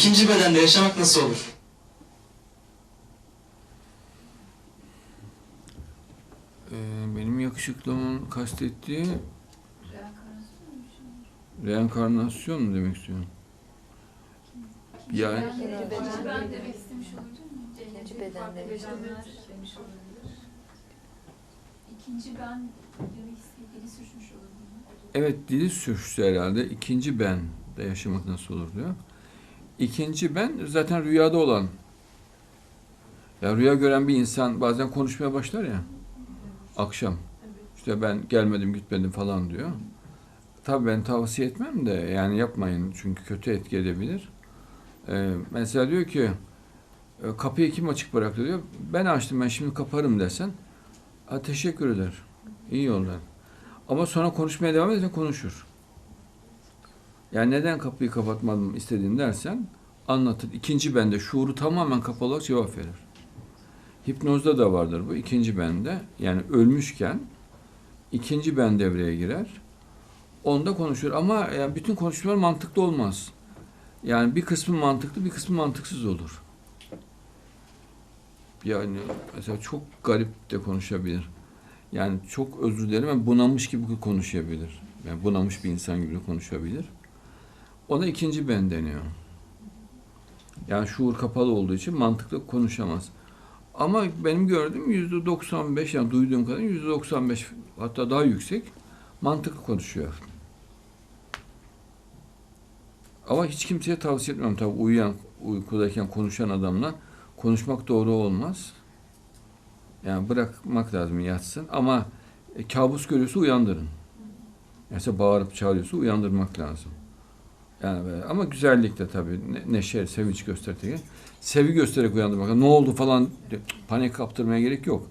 ikinci bedende yaşamak nasıl olur? Ee, benim yakışıklığımın kastettiği reenkarnasyon mu demek istiyorsun? Yani İkinci ben demek istemiş olabilir mi? İkinci bedenler demiş. İkinci ben demek istediğini suçmuş olabilir. evet dili sürçtü herhalde. İkinci ben de yaşamak nasıl olur diyor. İkinci ben zaten rüyada olan. Ya rüya gören bir insan bazen konuşmaya başlar ya. Akşam. İşte ben gelmedim gitmedim falan diyor. Tabii ben tavsiye etmem de yani yapmayın çünkü kötü etki edebilir. Ee, mesela diyor ki e, kapıyı kim açık bıraktı diyor. Ben açtım ben şimdi kaparım desen. Ha, teşekkür eder. İyi yollar. Ama sonra konuşmaya devam edersen konuşur. Yani neden kapıyı kapatmadım istediğin dersen anlatır. İkinci bende şuuru tamamen kapalı olarak cevap verir. Hipnozda da vardır bu. ikinci bende yani ölmüşken ikinci ben devreye girer. Onda konuşur ama yani bütün konuşmalar mantıklı olmaz. Yani bir kısmı mantıklı, bir kısmı mantıksız olur. Yani mesela çok garip de konuşabilir. Yani çok özür dilerim ama bunamış gibi konuşabilir. Yani bunamış bir insan gibi konuşabilir. Ona ikinci ben deniyor. Yani şuur kapalı olduğu için mantıklı konuşamaz. Ama benim gördüğüm yüzde 95 yani duyduğum kadar yüzde 95 hatta daha yüksek mantıklı konuşuyor. Ama hiç kimseye tavsiye etmem tabii uyuyan, uykudayken konuşan adamla konuşmak doğru olmaz. Yani bırakmak lazım yatsın ama e, kabus görüyorsa uyandırın. Mesela bağırıp çağırıyorsa uyandırmak lazım. Yani böyle. ama güzellikle tabii ne, neşe, sevinç göstererek, sevgi göstererek uyandırmak. Ne oldu falan panik kaptırmaya gerek yok.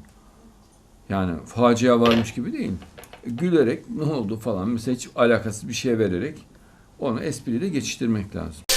Yani facia varmış gibi değil. Gülerek ne oldu falan mesela hiç alakasız bir şey vererek onu espriyle geçiştirmek lazım.